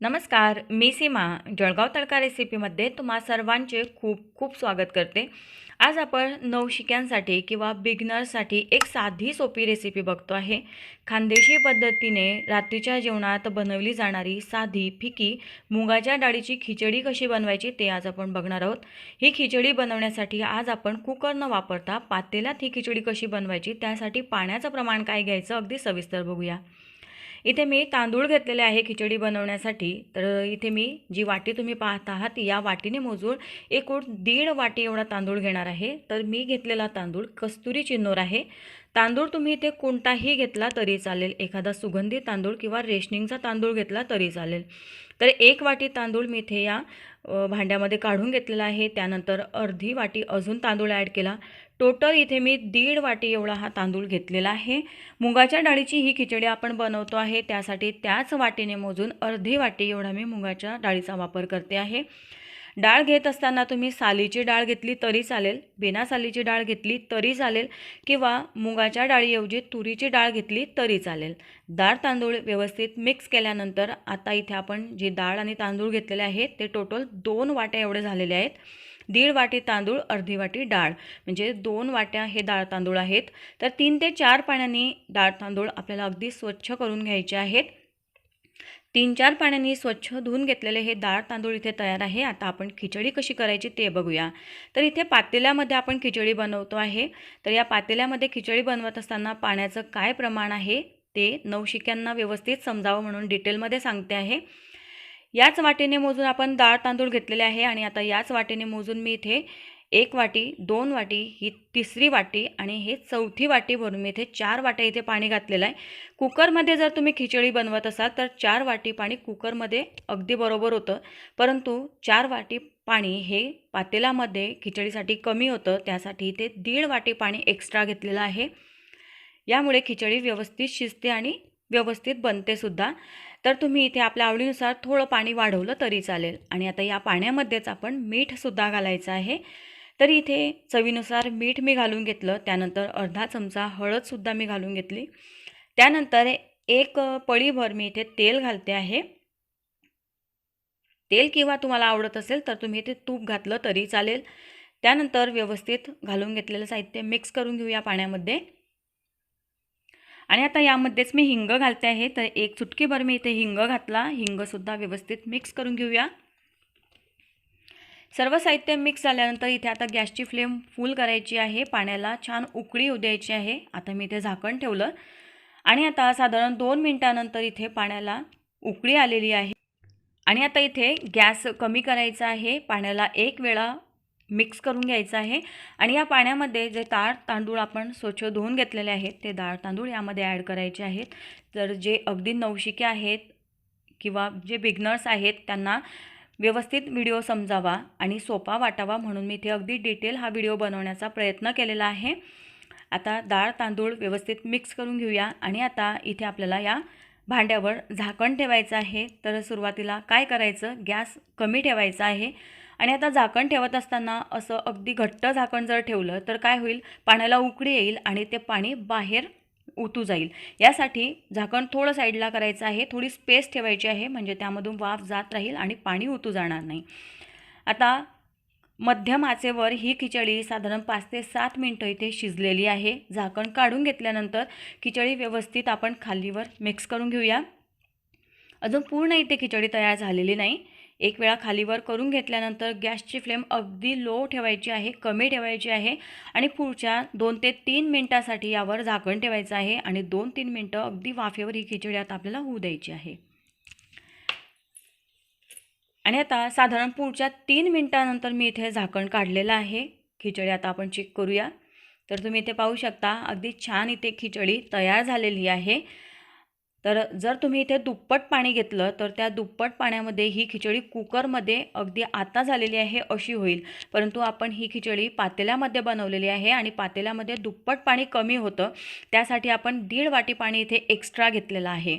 नमस्कार मी सीमा जळगाव तडका रेसिपीमध्ये तुम्हा सर्वांचे खूप खूप स्वागत करते. आज आपण नवशिक्यांसाठी किंवा बिगनर्ससाठी एक साधी सोपी रेसिपी बघतो आहे. खानदेशी पद्धतीने रात्रीच्या जेवणात बनवली जाणारी साधी फिकी मुगाच्या डाळीची खिचडी कशी बनवायची ते आज आपण बघणार आहोत. ही खिचडी बनवण्यासाठी आज आपण कुकर न वापरता पातेल्यात ही खिचडी कशी बनवायची त्यासाठी पाण्याचं प्रमाण काय घ्यायचं अगदी सविस्तर बघूया. इथे मी तांदूळ घेतलेले आहे खिचडी बनवण्यासाठी. तर इथे मी जी वाटी तुम्ही पाहत आहात या वाटीने मोजून एकूण दीड वाटी एवढा तांदूळ घेणार आहे. तर मी घेतलेला तांदूळ कस्तुरी चिन्नोर आहे. तांदूळ तुम्ही इथे कोणताही घेतला तरी चालेल. एखादा सुगंधी तांदूळ किंवा रेशनिंगचा तांदूळ घेतला तरी चालेल. तर एक वाटी तांदूळ मी इथे या भांड्यामध्ये काढून घेतलेला आहे. त्यानंतर अर्धी वाटी अजून तांदूळ ॲड केला. टोटल इथे मी दीड वाटी एवढा हा तांदूळ घेतलेला आहे. मुगाच्या डाळीची ही खिचडी आपण बनवतो आहे. त्यासाठी त्याच वाटीने मोजून अर्धी वाटी एवढा मी मुगाच्या डाळीचा वापर करते आहे. डाळ घेत असताना तुम्ही सालीची डाळ घेतली तरी चालेल बिना सालीची डाळ घेतली तरी चालेल किंवा मुगाच्या डाळीऐवजी तुरीची डाळ घेतली तरी चालेल. डाळ तांदूळ व्यवस्थित मिक्स केल्यानंतर आता इथे आपण जी डाळ आणि तांदूळ घेतलेले आहेत ते टोटल दोन वाट्या एवढे झालेले आहेत. दीड वाटी तांदूळ अर्धी वाटी डाळ. म्हणजे दोन वाट्या हे डाळ तांदूळ आहेत. तर तीन ते चार पाण्याने डाळ तांदूळ आपल्याला अगदी स्वच्छ करून घ्यायचे आहेत. तीन चार पाण्याने स्वच्छ धुवून घेतलेले हे डाळ तांदूळ इथे तयार आहे. आता आपण खिचडी कशी करायची ते बघूया. तर इथे पातेल्यामध्ये आपण खिचडी बनवतो आहे. तर या पातेल्यामध्ये खिचडी बनवत असताना पाण्याचं काय प्रमाण आहे ते नवशिक्यांना व्यवस्थित समजावं म्हणून डिटेलमध्ये सांगते आहे. याच वाटीने मोजून आपण डाळ तांदूळ घेतलेले आहे आणि आता याच वाटेने मोजून मी इथे एक वाटी दोन वाटी ही तिसरी वाटी आणि हे चौथी वाटी भरून मी इथे चार वाट्या इथे पाणी घातलेलं आहे. कुकरमध्ये जर तुम्ही खिचडी बनवत असाल तर चार वाटी पाणी कुकरमध्ये अगदी बरोबर होतं. परंतु चार वाटी पाणी हे पातेलामध्ये खिचडीसाठी कमी होतं त्यासाठी इथे दीड वाटी पाणी एक्स्ट्रा घेतलेलं आहे. यामुळे खिचडी व्यवस्थित शिजते आणि व्यवस्थित बनतेसुद्धा. तर तुम्ही इथे आपल्या आवडीनुसार थोडं पाणी वाढवलं तरी चालेल. आणि आता या पाण्यामध्येच आपण मीठसुद्धा घालायचं आहे. तर इथे चवीनुसार मीठ मी घालून घेतलं. त्यानंतर अर्धा चमचा हळदसुद्धा मी घालून घेतली. त्यानंतर एक पळीभर मी इथे तेल घालते आहे. तेल किंवा तुम्हाला आवडत असेल तर तुम्ही इथे तूप घातलं तरी चालेल. त्यानंतर व्यवस्थित घालून घेतलेलं साहित्य मिक्स करून घेऊया पाण्यामध्ये. आणि आता यामध्येच मी हिंग घालते आहे. तर एक चुटकीभर मी इथे हिंग घातला. हिंगसुद्धा व्यवस्थित मिक्स करून घेऊया. सर्व साहित्य मिक्स झाल्यानंतर इथे आता गॅसची फ्लेम फुल करायची आहे. पाण्याला छान उकळी येऊ द्यायची आहे. आता मी इथे झाकण ठेवलं. आणि आता साधारण दोन मिनटानंतर इथे पाण्याला उकळी आलेली आहे. आणि आता इथे गॅस कमी करायचा आहे. पाण्याला एक वेळा मिक्स करून घ्यायचं आहे. आणि या पाण्यामध्ये जे डाळ तांदूळ आपण स्वच्छ धुवून घेतलेले आहेत ते डाळ तांदूळ यामध्ये ॲड करायचे आहेत. तर जे अगदी नवशिके आहेत किंवा जे बिगनर्स आहेत त्यांना व्यवस्थित व्हिडिओ समजावा आणि सोपा वाटावा म्हणून मी इथे अगदी डिटेल हा व्हिडिओ बनवण्याचा प्रयत्न केलेला आहे. आता डाळ तांदूळ व्यवस्थित मिक्स करून घेऊया आणि आता इथे आपल्याला या भांड्यावर झाकण ठेवायचं आहे. तर सुरुवातीला काय करायचं? गॅस कमी ठेवायचा आहे. आणि आता झाकण ठेवत असताना असं अगदी घट्ट झाकण जर ठेवलं तर काय होईल? पाण्याला उकडी येईल आणि ते पाणी बाहेर उतू जाईल. यासाठी झाकण थोडं साईडला करायचं आहे. थोडी स्पेस ठेवायची आहे म्हणजे त्यामधून वाफ जात राहील आणि पाणी उतू जाणार नाही. आता मध्यम आचेवर ही खिचडी साधारण पाच ते सात मिनटं इथे शिजलेली आहे. झाकण काढून घेतल्यानंतर खिचडी व्यवस्थित आपण खालीवर मिक्स करून घेऊया. अजून पूर्ण इथे खिचडी तयार झालेली नाही. एक वेळा खालीवर करून घेतल्यानंतर गॅसची फ्लेम अगदी लो ठेवायची आहे कमी ठेवायची आहे आणि पुढच्या दोन ते तीन मिनटासाठी यावर झाकण ठेवायचं आहे आणि दोन तीन मिनटं अगदी वाफेवर ही खिचडी आता आपल्याला होऊ द्यायची आहे. आणि आता साधारण पुढच्या तीन मिनटानंतर मी इथे झाकण काढलेलं आहे. खिचडी आता आपण चेक करूया. तर तुम्ही इथे पाहू शकता अगदी छान इथे खिचडी तयार झालेली आहे. तर जर तुम्ही इथे दुप्पट पाणी घेतलं तर त्या दुप्पट पाण्यामध्ये ही खिचडी कुकरमध्ये अगदी आता झालेली आहे अशी होईल. परंतु आपण ही खिचडी पातेल्यामध्ये बनवलेली आहे आणि पातेल्यामध्ये दुप्पट पाणी कमी होतं. त्यासाठी आपण दीड वाटी पाणी इथे एक्स्ट्रा घेतलेलं आहे.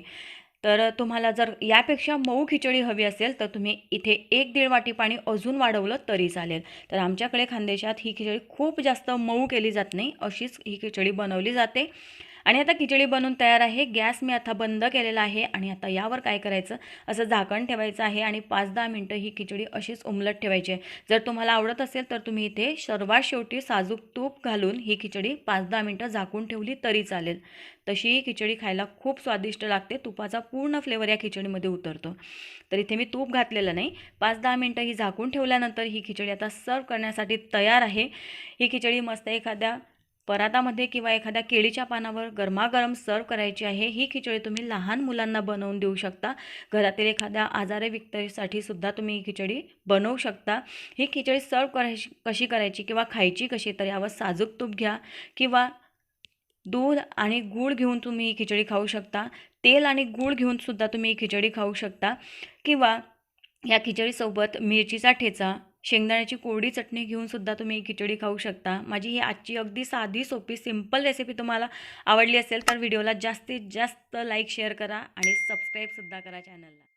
तर तुम्हाला जर यापेक्षा मऊ खिचडी हवी असेल तर तुम्ही इथे एक दीड वाटी पाणी अजून वाढवलं तरी चालेल. तर आमच्याकडे खानदेशात ही खिचडी खूप जास्त मऊ केली जात नाही अशीच ही खिचडी बनवली जाते. आणि आता खिचडी बनवून तयार आहे. गॅस मी आता बंद केलेला आहे आणि आता यावर काय करायचं? असं झाकण ठेवायचं आहे आणि पाच दहा मिनटं ही खिचडी अशीच उमलत ठेवायची आहे. जर तुम्हाला आवडत असेल तर तुम्ही इथे सर्वात शेवटी साजूक तूप घालून ही खिचडी पाच दहा मिनटं झाकून ठेवली तरी चालेल. तशी ही खिचडी खायला खूप स्वादिष्ट लागते. तुपाचा पूर्ण फ्लेवर या खिचडीमध्ये उतरतो. तर इथे मी तूप घातलेलं नाही. पाच दहा मिनटं ही झाकून ठेवल्यानंतर ही खिचडी आता सर्व करण्यासाठी तयार आहे. ही खिचडी मस्त एखाद्या परातामध्ये किंवा एखाद्या केळीच्या पानावर गरमागरम सर्व करायची आहे ही खिचडी तुम्ही लहान मुलांना बनवून देऊ शकता. घरातील एखाद्या आजारी व्यक्तीसाठी सुद्धा तुम्ही ही खिचडी बनवू शकता. ही खिचडी सर्व करायची कशी करायची किंवा खायची कशी तर यावर साजूक तूप घ्या किंवा दूध आणि गूळ घेऊन तुम्ही ही खिचडी खाऊ शकता. तेल आणि गूळ घेऊन सुद्धा तुम्ही ही खिचडी खाऊ शकता किंवा या खिचडीसोबत मिरचीचा ठेचा शेंगदाण्याची कोरडी चटणी घेऊन सुद्धा तुम्ही खिचडी खाऊ शकता. माझी ही आजची अगदी साधी सोपी सिंपल रेसिपी तुम्हाला आवडली असेल तर व्हिडिओला जास्तीत जास्त लाईक शेअर करा आणि सबस्क्राईबसुद्धा करा चॅनलला